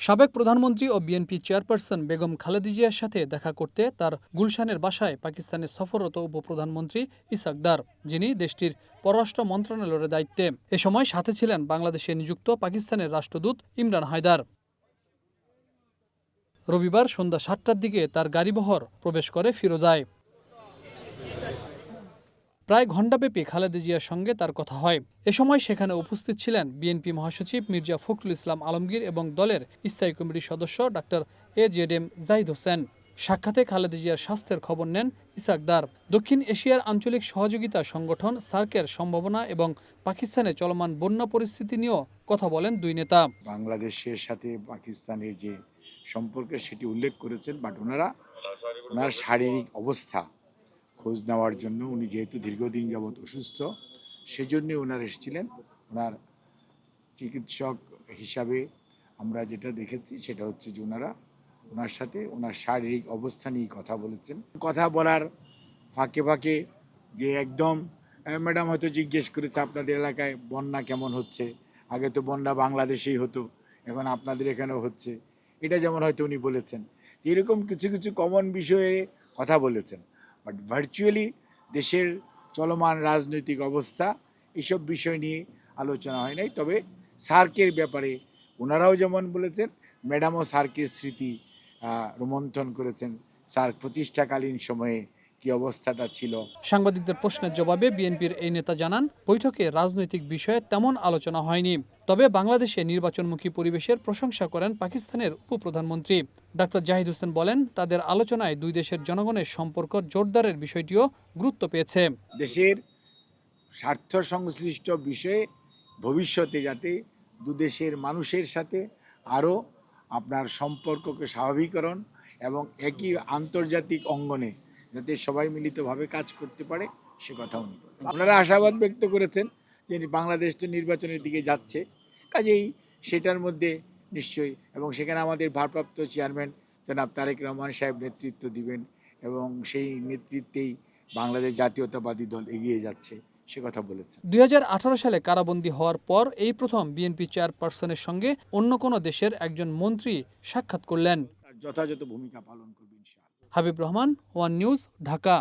সাবেক প্রধানমন্ত্রী ও বিএনপি চেয়ারপারসন বেগম খালেদা জিয়ার সাথে দেখা করতে তার গুলশানের বাসায় পাকিস্তানে সফররত উপপ্রধানমন্ত্রী ইসাকদার যিনি দেশটির পররাষ্ট্র মন্ত্রণালয়ের দায়িত্বে। এ সময় সাথে ছিলেন বাংলাদেশে নিযুক্ত পাকিস্তানের রাষ্ট্রদূত ইমরান হায়দার। রবিবার সন্ধ্যা সাতটার দিকে তার গাড়িবহর প্রবেশ করে ফিরোজায়। প্রায় ঘণ্টাব্যাপী খালেদা জিয়ার সঙ্গে তার কথা হয়। এ সময় সেখানে উপস্থিত ছিলেন বিএনপি মহাসচিব মির্জা ফখরুল ইসলাম আলমগীর এবং দলের স্থায়ী কমিটির সদস্য doctor A Z M Zahid Hossain. সাক্ষাতে খালেদা জিয়ার স্বাস্থ্যের খবর নেন ইসাকদার দক্ষিণ এশিয়ার আঞ্চলিক সহযোগিতা সংগঠন সার্কের সম্ভাবনা এবং পাকিস্তানে চলমান বন্যা পরিস্থিতি নিয়েও কথা বলেন দুই নেতা। বাংলাদেশের সাথে পাকিস্তানের যে সম্পর্কে, সেটি উল্লেখ করেছেন, বাট ওনারা, ওনার শারীরিক অবস্থা খোঁজ নেওয়ার জন্য উনি যেহেতু দীর্ঘদিন যাবৎ অসুস্থ সেজন্যই ওনার এসেছিলেন। ওনার চিকিৎসক হিসাবে আমরা যেটা দেখেছি সেটা হচ্ছে যে ওনারা ওনার সাথে ওনার শারীরিক অবস্থা নিয়ে কথা বলেছেন। কথা বলার ফাঁকে ফাঁকে যে একদম ম্যাডাম হয়তো জিজ্ঞেস করেছে, আপনাদের এলাকায় বন্যা কেমন হচ্ছে? আগে তো বন্যা বাংলাদেশেই হতো, এখন আপনাদের এখানেও হচ্ছে। এটা যেমন হয়তো উনি বলেছেন। এরকম কিছু কিছু কমন বিষয়ে কথা বলেছেন। বাট ভার্চুয়ালি দেশের চলমান রাজনৈতিক অবস্থা এসব বিষয় নিয়ে আলোচনা হয় নাই। তবে সার্কের ব্যাপারে ওনারাও যেমন বলেছেন, ম্যাডামও সার্কের স্মৃতি রোমন্থন করেছেন। সার্ক প্রতিষ্ঠাকালীন সময়ে কি অবস্থাটা ছিল? সাংবাদিকদের প্রশ্নের জবাবে বিএনপির এই নেতা জানান বৈঠকে রাজনৈতিক বিষয়ে তেমন আলোচনা হয়নি। তবে বাংলাদেশে নির্বাচনমুখী পরিবেশের প্রশংসা করেন পাকিস্তানের উপপ্রধানমন্ত্রী। ডাক্তার জাহিদ হোসেন বলেন তাদের আলোচনায় দুই দেশের জনগণের সম্পর্ক জোরদারের বিষয়টিও গুরুত্ব পেয়েছে। দেশের স্বার্থ সংশ্লিষ্ট বিষয়ে ভবিষ্যতে যাতে দুদেশের মানুষের সাথে আরও আপনার সম্পর্ককে স্বাভাবিকরণ এবং একই আন্তর্জাতিক অঙ্গনে যাতে সবাই মিলিতভাবে কাজ করতে পারে, সে কথা উনি বলেন। আপনারা আশাবাদ ব্যক্ত করেছেন যে বাংলাদেশ তো নির্বাচনের দিকে যাচ্ছে। কাজেই সেটার মধ্যে নিশ্চয়ই, এবং সেখানে আমাদের ভারপ্রাপ্ত চেয়ারম্যান জনাব তারেক রহমান সাহেব নেতৃত্ব দিবেন, এবং সেই নেতৃত্বেই বাংলাদেশ জাতীয়তাবাদী দল এগিয়ে যাচ্ছে, সে কথা বলেছেন। দুই হাজার আঠারো সালে কারাবন্দী হওয়ার পর এই প্রথম বিএনপি চেয়ারপারসনের সঙ্গে অন্য কোনো দেশের একজন মন্ত্রী সাক্ষাৎ করলেন। যথাযথ ভূমিকা পালন করবে ইনশাআল্লাহ। Habib Rahman one news Dhaka.